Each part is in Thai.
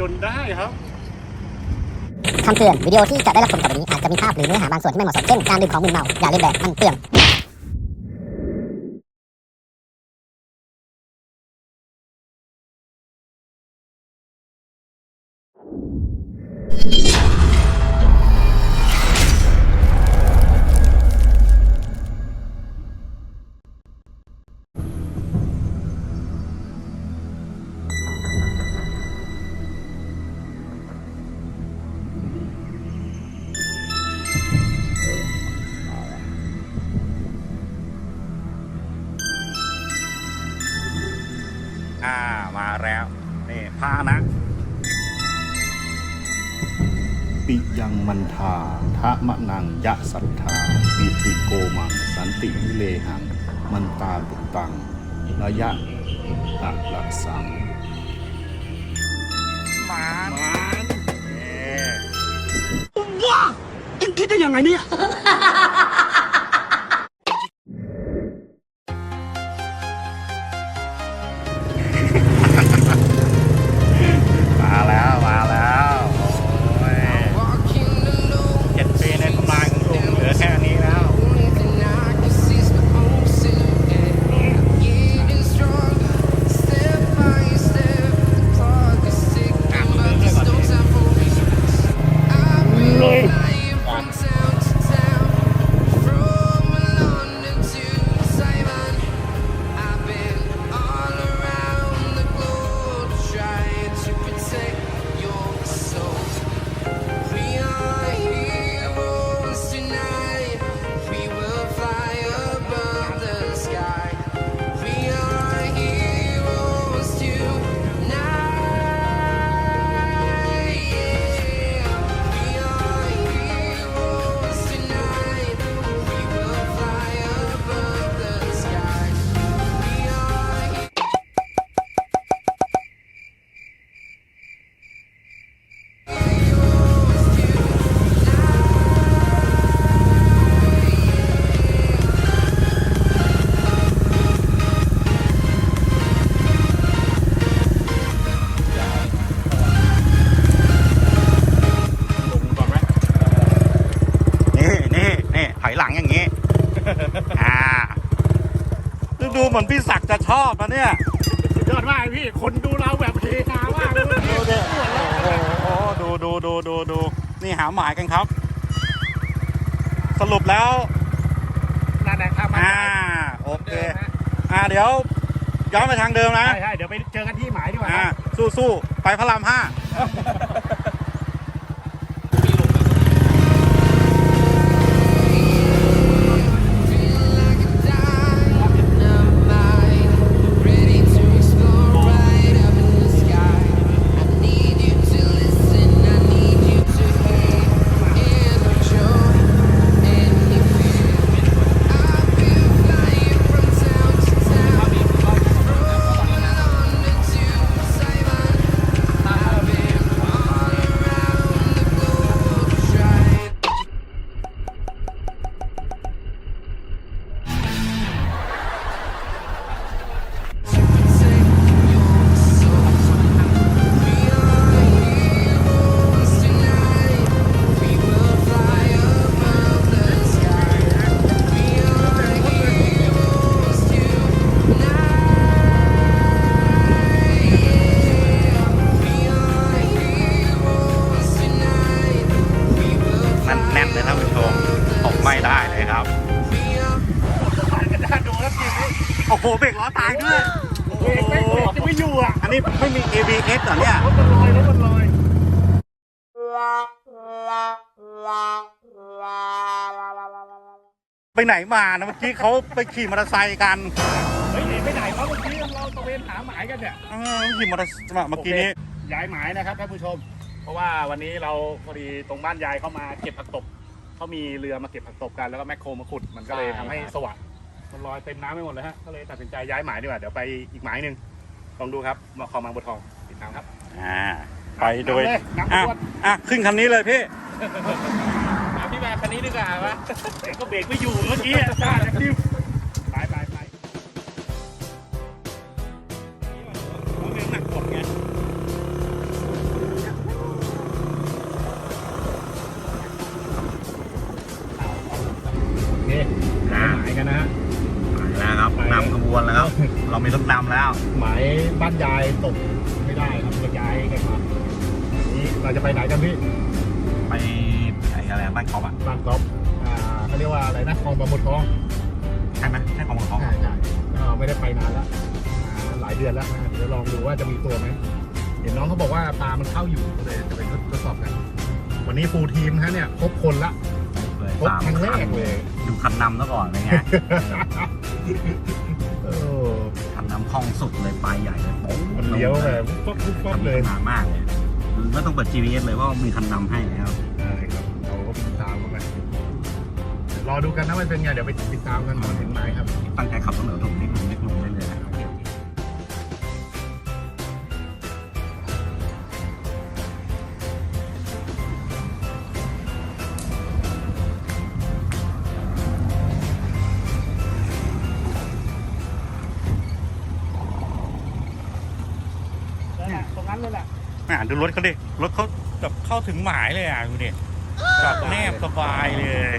จนได้ครับคำเตือนวิดีโอที่จะได้รับชมต่อไปนี้อาจจะมีภาพหรือเนื้อหาบางส่วนที่ไม่เหมาะสมเช่นการดื่มของมึนเมาอย่าเล่นแบบมันเปลือง ปิยังมันทาทะมะนังยะสัทธาปิติโกมังสันติวิเลหัง มันตาตุตัง ระยะอะลักสังมามานี่ว้าคิดคิดได้ยังไงเนี่ย พี่ คนดูเราแบบเฮฮามากเลยพี่โอ้โหดูดูดูดูดูนี่หาหมายกันครับ สรุปแล้วนั่นแหละครับอ่าโอเคอ่าเดี๋ยวย้อนไปทางเดิมนะ ใช่ใช่เดี๋ยวไปเจอกันที่หมายดีกว่าอ่าสู้สู้ไปพระรามห้า ไปไหนมานะเมื่อกี้เขาไปขี่มอเตอร์ไซค์กันเฮ้ยหนีไปไหนวะเมื่อกี้เราตะเวนนหาหมายกันเนี่ยเออขี่มอเตอร์ไซค์มาเมื่อกี้นี้ย้ายหมายนะครับท่านผู้ชม เพราะว่าวันนี้เราพอดีตรงบ้านยายเข้ามาเก็บผักตบเขามีเรือมาเก็บผักตบกันแล้วก็แมคโครมาขุดมันก็เลยทำให้สวัสดมันลอยเต็มน้ำไปหมดเลยฮะก็เลยตัดสินใจย้ายหมายดีกว่าเดี๋ยวไปอีกหมายหนึ่งลองดูครับมาคลองบางบัวทองติดตามครับอ่าไปโดยน้ำอะขวดอะขึ้นคันนี้เลยพี่มาพี่แม่คั นนี้ดีกว่าวะเด็กก็เบรกไม่อยู่เมื่อกี้อะจ้าจะคิว ไม่ได้ไปนานแล้วอ่าหลายเดือนแล้วนะเดี๋ยวลองดูว่าจะมีตัวไหมเห็นน้องเขาบอกว่าปลามันเข้าอยู่ก็เลยจะไปทดสอบกันวันนี้ฟูลทีมฮะเนี่ยครบคนละเลยครบครั้งแรกเลยดูคันนำซะก่อนเป็นไงเออคันนำคล่องสุดเลยไปใหญ่เลยโป๊ะมันเลี้ยวแบบปุ๊บปุ๊บปุ๊บเลยทำนานมากเลยไม่ต้องเปิด GPS เลยเพราะมีคันนำให้แล้ว อดูกันนะมันเป็นไง เดี๋ยวไปติดตามกันก่อนถึงไหนครับ ตั้งใจขับรถเหนือถูกนิดนึงนิดนึงได้เลยนะตรงนั้นเลยแหละอ่าดูรถเขาดิ รถเขาแบบเข้าถึงหมายเลยอะดูดิจอดแนบสบายเลย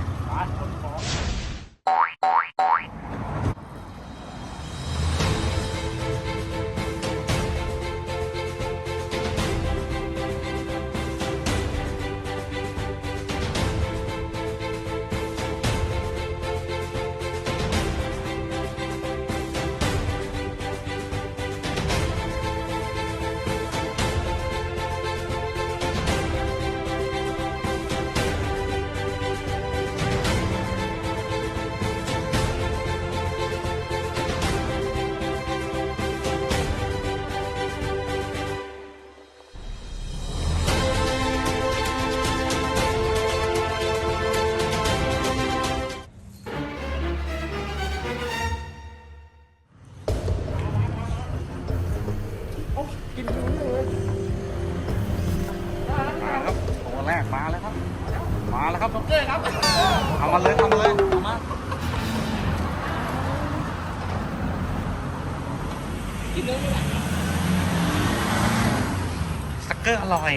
ร์อร่อย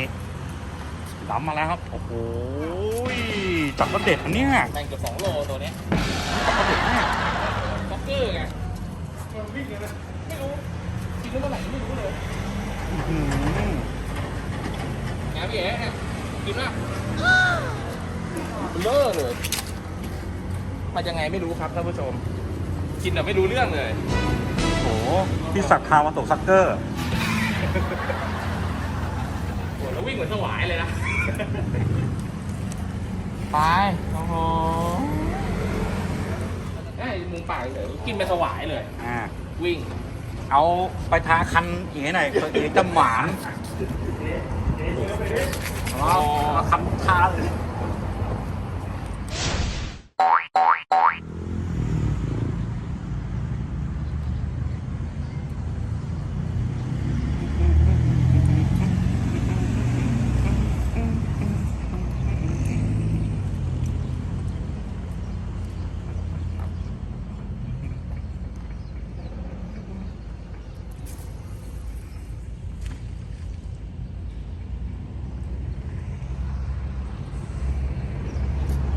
ล้ำมาแล้วครับ โอ้โหจับรถเด็ดอันเนี้ยแบ่งเกือบสองโลตัวเนี้ยจับรถเด็ดเนี่ยบ็อกเกอร์ไงมันวิ่งเลยนะไม่รู้กินได้เมื่อไหร่ไม่รู้เลยอื้อหือไงพี่เอ๋เนี่ยกินป่ะเลอะเลยมายังไงไม่รู้ครับท่านผู้ชม กินแต่ไม่รู้เรื่องเลย โอ้โหพี่ศักดิ์พามาตกซักเกอร์โหแล้ ววิ่งเหมือนสวายเลยนะ ไปโอ้โหไอ้มุมปากเฉยกินไปสวายเลย อ่า วิ่ง เอาไปทาคันอีกหน่อยเอกจะหมานเอาเอาคันทาเลย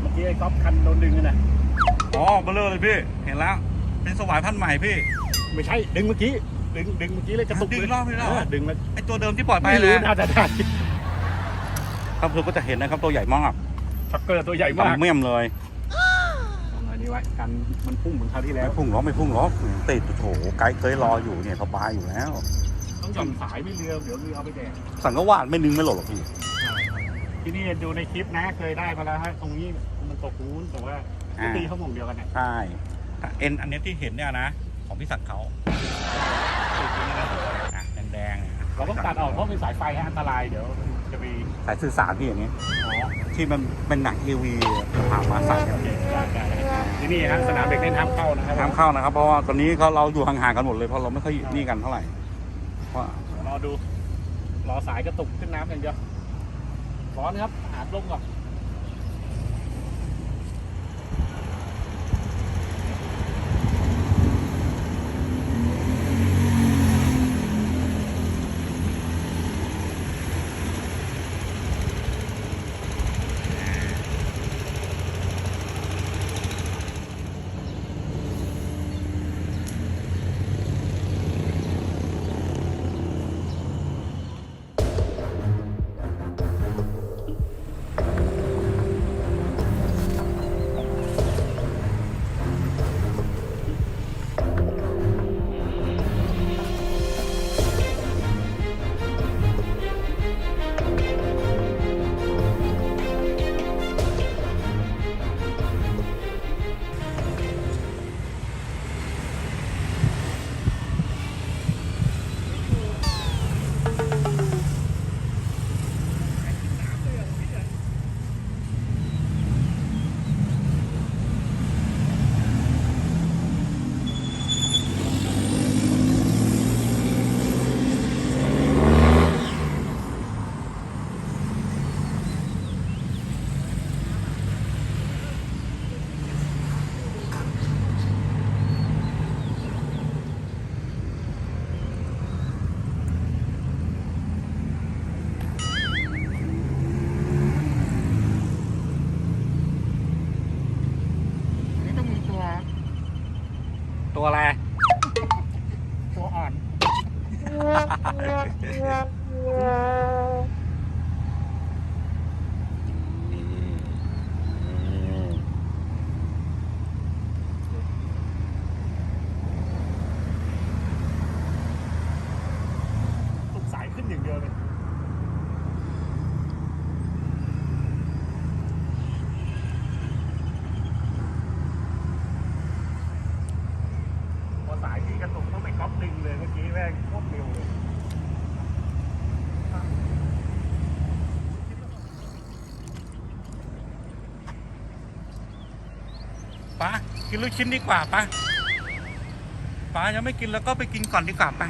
เมื่อกี้ไอ้ก๊อฟคันโดนดึงกันนะอ๋อเบลเลอร์เลยพี่ เห็นแล้ว เป็นสวายพันธุ์ใหม่พี่ ไม่ใช่ดึงเมื่อกี้ดึงดึงเมื่อกี้เลยกระตุกดึงเลยรอบเลยเหรอดึงแล้วไอตัวเดิมที่ปล่อยไปไม่เลรู้ยน่าจะได้ครับเพื่อนก็จะเห็นนะครับตัวใหญ่มากช็อกเกอร์ตัวใหญ่มากตำเมี่ยมเลยเอาอันนี้ไว้กันมันพุ่งเหมือนคราวที่แล้วไม่พุ่งหรอกไม่พุ่งหรอกติดโอ้โหไกด์เคยรออยู่เนี่ยสบายอยู่แล้ว ต้องหย่อนสายไม่เรือเดี๋ยวเรือเอาไปแดกสังกวาดไม่นึงไม่หล่นหรอกพี่ที่นี่ดูในคลิปนะเคยได้มาแล้วฮะตรงนี้ มันตกนู้นแต่ว่าอ่าตีเขาหม่งเดียวกันเนี่ยใช่เอ็นอันเนี้ยที่เห็นเนี่ยนะ ของพี่ศักดิ์เขาติดอยู่นะครับอะแดงๆเนี่ยเราต้องตัดออกเพราะเป็นสายไฟฮะอันตรายเดี๋ยวจะมีสายสื่อสารพี่อย่างนี้อ๋อ ที่มันเป็นหนังทีวีพามาใส่กันได้ได้ที่นี่ฮะสนามเด็กเล่นห้ามเข้านะครับห้ามเข้านะครับ เพราะว่าตอนนี้เขาเราอยู่ห่างๆกันหมดเลยเพราะเราไม่ค่อยนี่กันเท่าไหร่เพราะรอดูรอสายกระตุกขึ้นน้ำอย่างเดียวร้อนครับหาลมก่อนนี่ ลูกชิ้นดีกว่าปะป้ายังไม่กินแล้วก็ไปกินก่อนดีกว่าปะ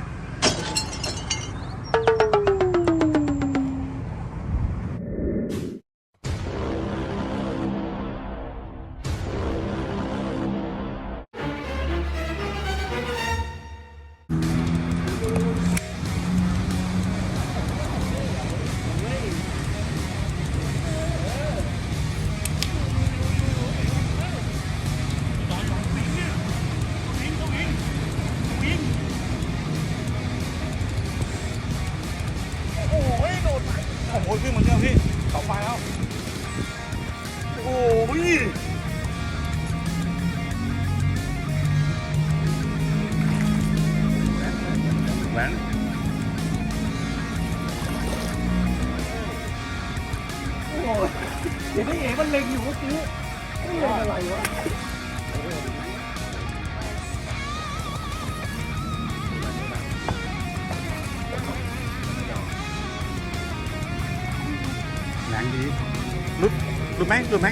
ดลุดไหมลุดไหม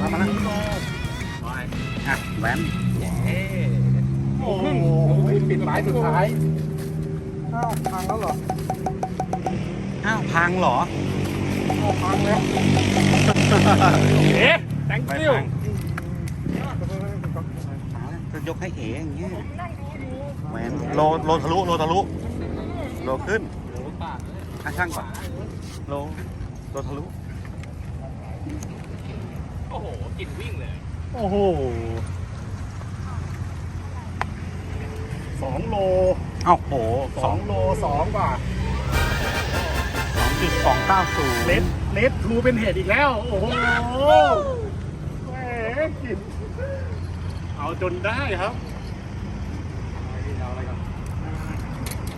มามานะอะแหวนโอ้โหปิดหมายสุดท้ายอ้าวพังเหรอเอ๊ะ thank ไม่ you พังจะยกให้เอ๋อย่างเงี้ยแหวนโลโลทะลุโลทะลุโลขึ้นอะช่างก่อนโลโลทะลุ โอ้โห กลิ่นวิ่งเลย โอ้โหสองโลเอ้าโหสองโลสองกว่าสองจุดสองเก้าศูนย์เลดเลดทูเป็นเหตุอีกแล้ว โอ้โหแหมกลิน เอาจนได้ครับเอาอะไรก่อน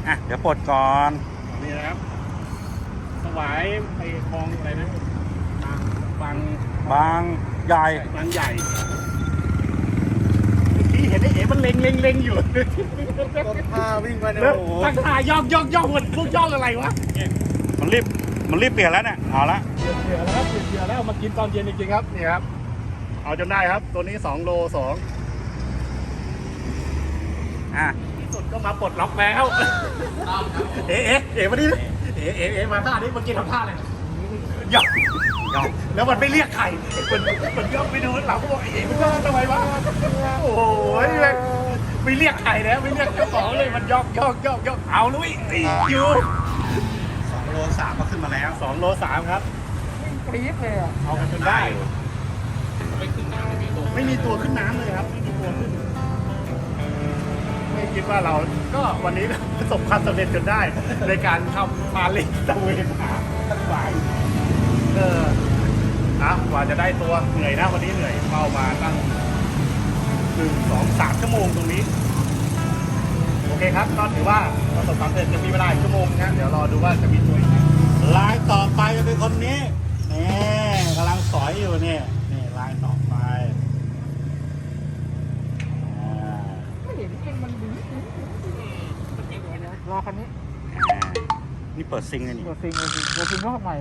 อะ เดี๋ยวปลดก่อน นี่นะครับถวายไปคลองอะไรนะบางบาง ใหญ่บางใหญ่เห็นไอ้เอ๋มันเล็งเล็งเล็งอยู่ต้นผ้าวิ่งไปเนี่ยแล้วโอ้โหตั้งท่ายอกยอกยอกมันพวกยอกอะไรวะมันรีบมันรีบเปลี่ยนแล้วเนี่ยเอาละเดือดเดือดแล้วครับเดือดเดือดแล้วมากินตอนเย็นจริงๆครับนี่ครับเอาจนได้ครับตัวนี้2โล2อะที่สุดก็มาปลดล็อกแล้วเอ๋เอ๋เอ๋มาดิเอ๋เอ๋เอ๋มาท่านี้เมื่อกี้ทำท่าอะไรยอกยอม แล้วมันไม่เรียกใครมันมันย่องไปดูหลังก็บอกเอ๋มันย่องทำไมวะโอ้ยแม่งไม่เรียกใครแล้วไม่เรียกเจ้าของเลยมันย่องย่องย่องย่องเอาลุยตีอยู่สองโลสามก็ขึ้นมาแล้วสองโลสามครับปรี๊ดเลยอะเอากันจนได้ไม่มีตัวขึ้นน้ำเลยครับไม่มีตัวขึ้นไม่คิดว่าเราก็วันนี้ประสบความสำเร็จจนได้ ในการทำมาเล็กตะเวนหาทั้งหลาย เอออะกว่าจะได้ตัวเหนื่อยนะวันนี้เหนื่อยเมามาตั้งหนึ่งสองสามชั่วโมงตรงนี้ โอเคครับก็ถือว่าประสบความสำเร็จจะมีเวลาอีกชั่วโมงนะเดี๋ยวรอดูว่าจะมีตัวอีกไหมลายต่อไปจะเป็นคนนี้นี่กำลังสอยอยู่เนี่ยนี่ลายต่อไปอ่าไม่เห็นเป็นมันดีรอคันนี้อ่านี่เปิดซิงเลยนี่ตัวซิงตัวซิงตัวซิงรอบใหม่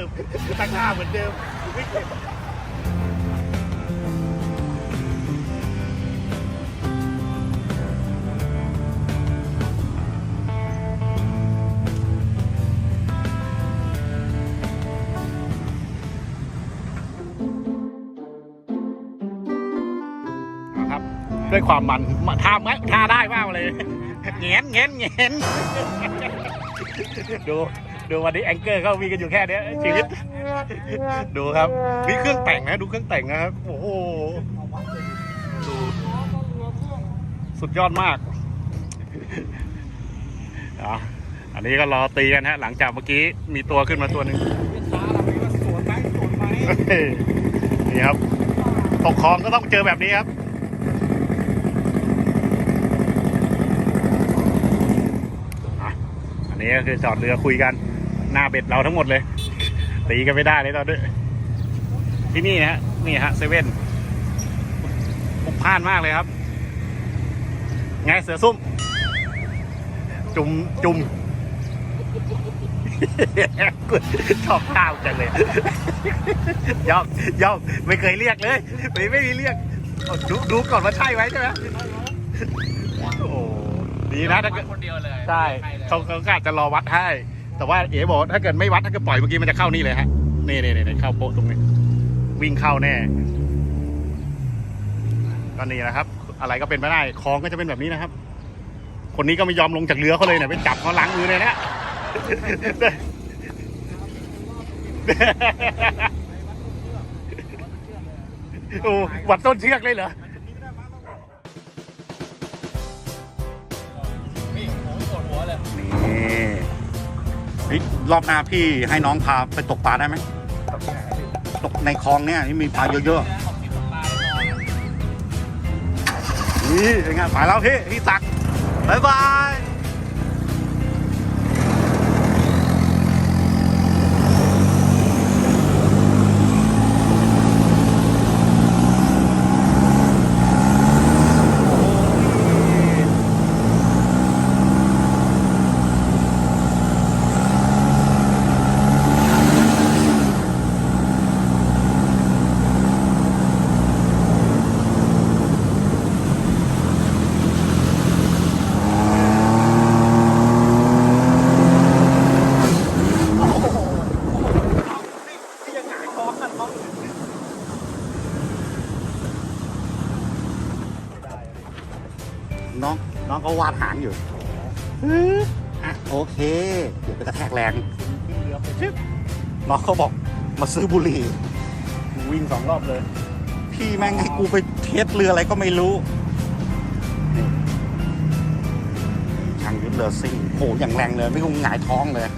ดิมตั้งท่าเหมือนเดิมไม่เก็บครับด้วยความมันทาไหมทาได้มากเลยเงี้ยเงี้ยเงี้ยดู ดูวันนี้แองเกอร์เขามีกันอยู่แค่เนี้ยชีวิต ดูครับนี่เครื่องแต่งนะ ดูเครื่องแต่งนะครับ โอ้โหดูสุดยอดมากอะอันนี้ก็รอตีกันฮะ หลังจากเมื่อกี้มีตัวขึ้นมาตัวหนึ่งเฮ้ยนี่ครับ ตกคลองก็ต้องเจอแบบนี้ครับอะอันนี้ก็คือจอดเรือคุยกัน หน้าเบ็ดเราทั้งหมดเลย ตีกันไม่ได้เลยตอนนี้ที่นี่ฮะนี่ฮะเซเว่นพลุกพล่านมากเลยครับ ไงเสือซุ่ม จุ่มจุ่มชอบข้าวจังเลยยอกยอกไม่เคยเรียกเลย ไม่ไม่มีเรียกดูดูก่อนว่าใช่ไหมใช่ไหมโอ้โหดีนะถ้าเกิดคนเดียวเลย ใช่เขาเขาก็อาจจะรอวัดให้ แต่ว่าเอ๋บอกว่าถ้าเกิดไม่วัดถ้าเกิดปล่อยเมื่อกี้มันจะเข้านี่เลยฮะนี่นี่นี่เข้าโป๊ะตรงนี้ วิ่งเข้าแน่ก็นี่นะครับ อะไรก็เป็นไปได้คลองก็จะเป็นแบบนี้นะครับ คนนี้ก็ไม่ยอมลงจากเรือเขาเลยเนี่ยไปจับเขาล้างมือเลยนะโอ้วัดต้นเชือกเลยเหรอนี่ เฮ้ยรอบหน้าพี่ให้น้องพาไปตกปลาได้ไหมตกในคลองเนี่ยที่มีปลาเยอะๆนี่เป็นไงไปแล้วพี่พี่ตักบายบาย น้องน้องก็วาดหางอยู่อะโอเค เดี๋ยวไปกระแทกแรงรือไปชึบน้องเขาบอกมาซื้อบุหรี่ วิ่งสองรอบเลย พี่แม่งให้กูไปเทสเรืออะไรก็ไม่รู้นี่ช่างยุทธเรือซิ่งโหอย่างแรงเลย ไม่คงหงายท้องเลย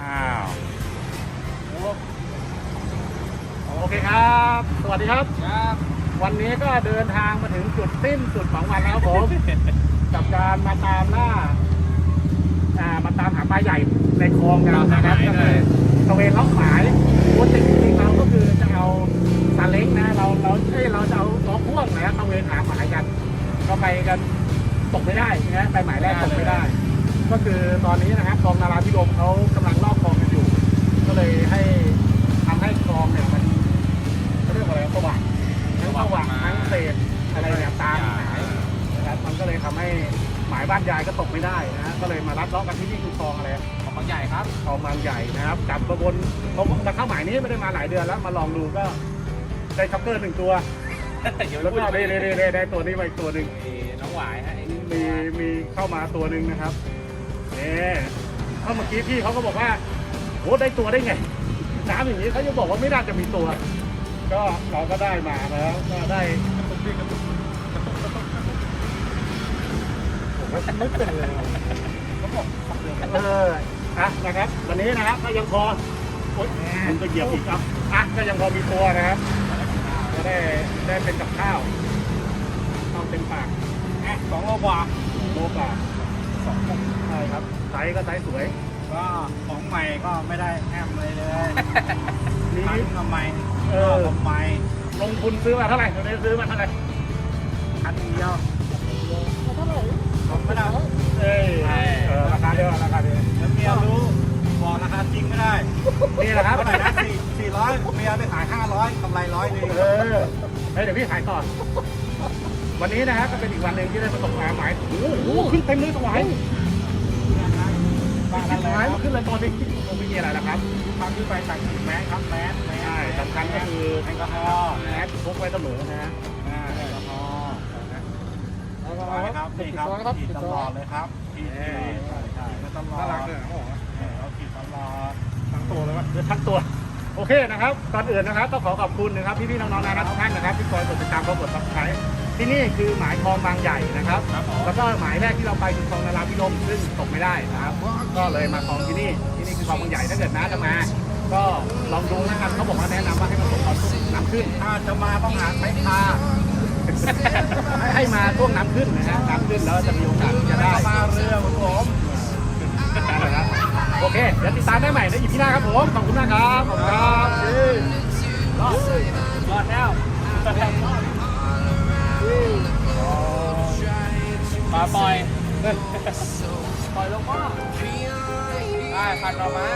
อ้าว โอเคครับ สวัสดีครับครับ วันนี้ก็เดินทางมาถึงจุดสิ้นสุดของวันแล้วครับผม กับการมาตามล่าอ่ามาตามหาปลาใหญ่ในคลองกันนะครับก็คือตะเวนล็อกหมายปกติจริงๆเราก็คือจะเอาซาเล้งนะเราเราเอ้ยเราจะเอาล้อพ่วงนะตะเวนหาหมายกันก็ไปกันตกไม่ได้นะไปหมายแรกตกไม่ได้ ก็คือตอนนี้นะครับคลองนาราพิรมเขากำลังลอกคลองกันอยู่ ก็เลยให้ทำให้คลองเนี่ยมันเขาเรียกว่าอะไรสว่างทั้ง สว่างทั้งเศษอะไรเนี่ยตามหายนะครับมันก็เลยทำให้หมายบ้านยายก็ตกไม่ได้นะฮะก็เลยมารัดเลาะกันที่นี่คือคลองอะไรของบางใหญ่ครับคลองบางใหญ่นะครับจับมาบนเขามาเข้าหมายนี้ไม่ได้มาหลายเดือนแล้วมาลองดูก็ได้ช็อกเกอร์หนึ่งตัวเดี๋ยวแล้วพูดก็ไปได้ได้ได้ได้ตัวนี้มาอีกตัวหนึ่งน้องหวายฮะไอ้นี่มีมีเข้ามาตัวหนึ่งนะครับนี่ถ้าเมื่อกี้พี่เขาก็บอกว่าโอ้ได้ตัวได้ไงน้ำอย่างนี้เขาจะบอกว่าไม่น่าจะมีตัว ก็เราก็ได้มาแล้ว ก็ได้ผมว่าไม่เป็นเลยเอออะนะครับ วันนี้นะครับก็ยังพอโอ๊ยมันก็เหยียบอีกครับอะก็ยังพอมีตัวนะครับก็ได้ได้เป็นกับข้าวข้าวเต็มปากสองโลกว่าโลกว่าสองใช่ครับไซส์ก็ไซส์สวย ก็ของใหม่ก็ไม่ได้แอมเลยเลย นี่ทั้งทำไม เออทำไมลงทุนซื้อมาเท่าไหร่ตอนนี้ซื้อมาเท่าไหร่พันเดียวเท่าไหร่ผมไม่ได้เอ้ยเออราคาเดียวราคาเดียวแล้วเมียรู้บอกราคาจริงไม่ได้นี่แหละครับเท่าไหร่นะสี่สี่ร้อยเมียไปขายห้าร้อยกำไรร้อยหนึงเออเฮ้ยเดี๋ยวพี่ขายต่อวันนี้นะฮะก็เป็นอีกวันหนึ่งที่ได้ประสบการณ์หมายโอ้โหขึ้นเต็มเลยสวาย บ้านนั่นนเลเลยยขึ้นเลยตอนนี้คงไม่มีอะไรแล้วครับทำขึ้นไปสั่งแมสครับแมสใช่สำคัญก็คือแอลกอฮอล์แมสพกไว้เสมอนะฮะแอลกอฮอล์นะครับนี่ครับขีดตลอดเลยครับขีดใช่ใช่ตลอดน่ารักเลยโอ้โหเราขีดตลอดทั้งตัวเลยวะเดี๋ยทั้งตัวโอเคนะครับก่อนอื่นนะครับต้องขอขอบคุณนะครับพี่ๆน้องๆนะทุกท่านนะครับที่คอยกดติดตามคอยกดซับสไครต์ ที่นี่คือหมายคลองบางใหญ่นะครับ แล้วก็หมายแรกที่เราไปคือคลองนาราพิรมซึ่งตกไม่ได้นะครับ ก็เลยมาคลองที่นี่ ที่นี่คือคลองบางใหญ่ถ้าเกิดน้าจะมา ก็ลองดูนะครับเขาบอกว่าแนะนำว่าให้มาตกตอนน้ำขึ้น ถ้าจะมาต้องหาไม้พาให้มาช่วงน้ำขึ้นนะฮะน้ำขึ้นแล้วจะมีโอกาสจะได้มาเรือของผมโอเค เดี๋ยวติดตามได้ใหม่ในอีพีหน้าครับผม ขอบคุณมากครับ ขอบคุณครับรอดแล้ว ปล่อยปล่อยปล่อยลงหม้อได้ผัดหน่อไม้